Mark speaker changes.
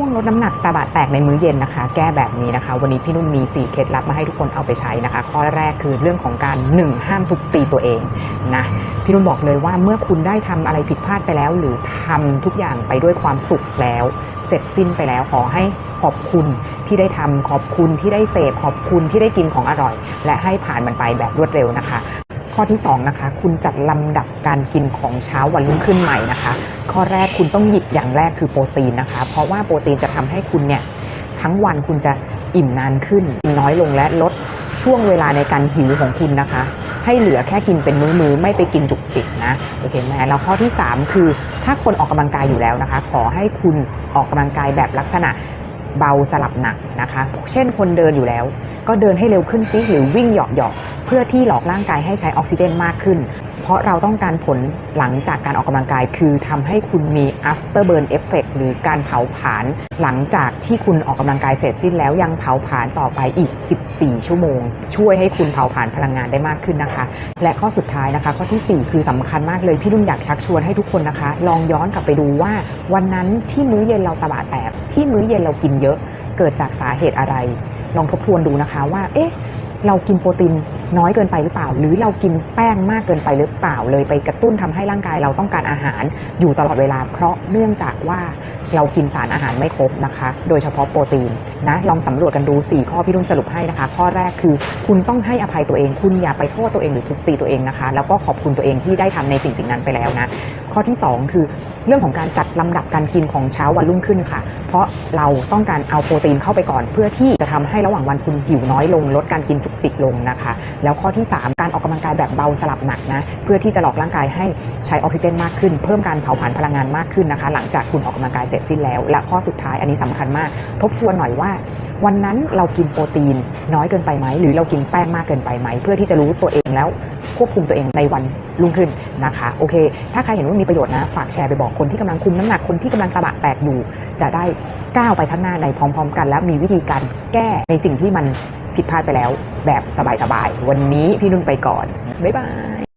Speaker 1: ช่วงลดน้ำหนักตาบะแตกในมื้อเย็นนะคะ แก้แบบนี้นะคะ วันนี้พี่นุ่นมี 4 เคล็ดลับมาให้ทุกคนเอาไปใช้นะคะ ข้อแรกคือเรื่องของการ 1 ห้ามทุบตีตัวเองนะพี่นุ่นบอกเลยว่าเมื่อคุณได้ทำอะไรผิดพลาดไปแล้ว หรือทำทุกอย่างไปด้วยความสุขแล้ว เสร็จสิ้นไปแล้วขอให้ขอบคุณที่ได้ทำขอบคุณที่ได้เสพขอบคุณที่ได้กินของอร่อย และให้ผ่านมันไปแบบรวดเร็วนะคะข้อที่2นะคะคุณจัดลำดับการกินของเช้าวันรุ่งขึ้นใหม่นะคะ ข้อแรกคุณต้องหยิบอย่างแรกคือโปรตีนนะคะ เพราะว่าโปรตีนจะทำให้คุณเนี่ยทั้งวันคุณจะอิ่มนานขึ้น น้อยลงและลดช่วงเวลาในการหิวของคุณนะคะ ให้เหลือแค่กินเป็นมื้อๆไม่ไปกินจุกจิกนะโอเคไหมแล้วข้อที่ 3 คือถ้าคนออกกำลังกายอยู่แล้วนะคะ ขอให้คุณออกกำลังกายแบบลักษณะเบาสลับหนักนะคะ เช่นคนเดินอยู่แล้ว ก็เดินให้เร็วขึ้นซิหรือวิ่งหยาะๆเพื่อที่หลอกร่างกายให้ใช้ออกซิเจนมากขึ้น ราะเราต้องการผลหลังจากการออกกำลังกาย คือทำให้คุณมี after burn effect หรือการเผาผลาญหลังจากที่คุณออกกำลังกายเสร็จสิ้นแล้วยังเผาผลาญต่อไปอีก 14 ชั่วโมง ช่วยให้คุณเผาผลาญพลังงานได้มากขึ้นนะคะ และข้อสุดท้ายนะคะ ข้อทีสี่4 คือสำคัญมากเลย พี่นุ่นอยากชักชวนให้ทุกคนนะคะ ลองย้อนกลับไปดูว่า วันนั้นที่มื้อเย็นเราตะบะแตก ที่มื้อเย็นเรากินเยอะ เกิดจากสาเหตุอะไร ลองทบทวนดูนะคะว่าเอ๊ะเรากินโปรตีน น้อยเกินไปหรือเปล่า หรือเรากินแป้งมากเกินไปหรือเปล่าเลยไปกระตุ้นทำให้ร่างกายเราต้องการอาหารอยู่ตลอดเวลา เพราะเนื่องจากว่า เรากินสารอาหารไม่ครบนะคะ โดยเฉพาะโปรตีนนะลองสำรวจกันดู 4 ข้อพี่นุ่นสรุปให้นะคะ ข้อแรกคือคุณต้องให้อภัยตัวเอง คุณอย่าไปโทษตัวเองหรือทุบตีตัวเองนะคะ แล้วก็ขอบคุณตัวเองที่ได้ทำในสิ่งสิ่งนั้นไปแล้วนะ ข้อที่ 2 คือเรื่องของการจัดลำดับการกินของเช้าวันรุ่งขึ้นค่ะ เพราะเราต้องการเอาโปรตีนเข้าไปก่อน เพื่อที่จะทำให้ระหว่างวันคุณหิวน้อยลง ลดการกินจุกจิกลงนะคะ แล้วข้อที่ 3 การออกกำลังกายแบบเบาสลับหนักนะเพื่อที่จะหลอกร่างกายให้ใช้ออกซิเจนมากขึ้น เพิ่มการเผาผลาญพลังงานมากขึ้นนะคะ หลังจากคุณออกกำลังกายเสร็จสิ้นแล้ว และข้อสุดท้ายอันนี้สำคัญมาก ทบทวนหน่อยว่า วันนั้นเรากินโปรตีนน้อยเกินไปไหม หรือเรากินแป้งมากเกินไปไหม เพื่อที่จะรู้ตัวเองแล้วควบคุมตัวเองในวันรุ่งขึ้นนะคะ โอเค ถ้าใครเห็นว่ามีประโยชน์นะ ฝากแชร์ไปบอกคนที่กำลังคุมน้ำหนักคนที่กำลังตะบะแตกอยู่ จะได้ก้าวไปข้างหน้าในพร้อม ๆ กัน และมีวิธีการแก้ในสิ่งที่มันผิดพลาดไปแล้ว แบบสบายๆวันนี้พี่นุ่นไปก่อนบ๊ายบาย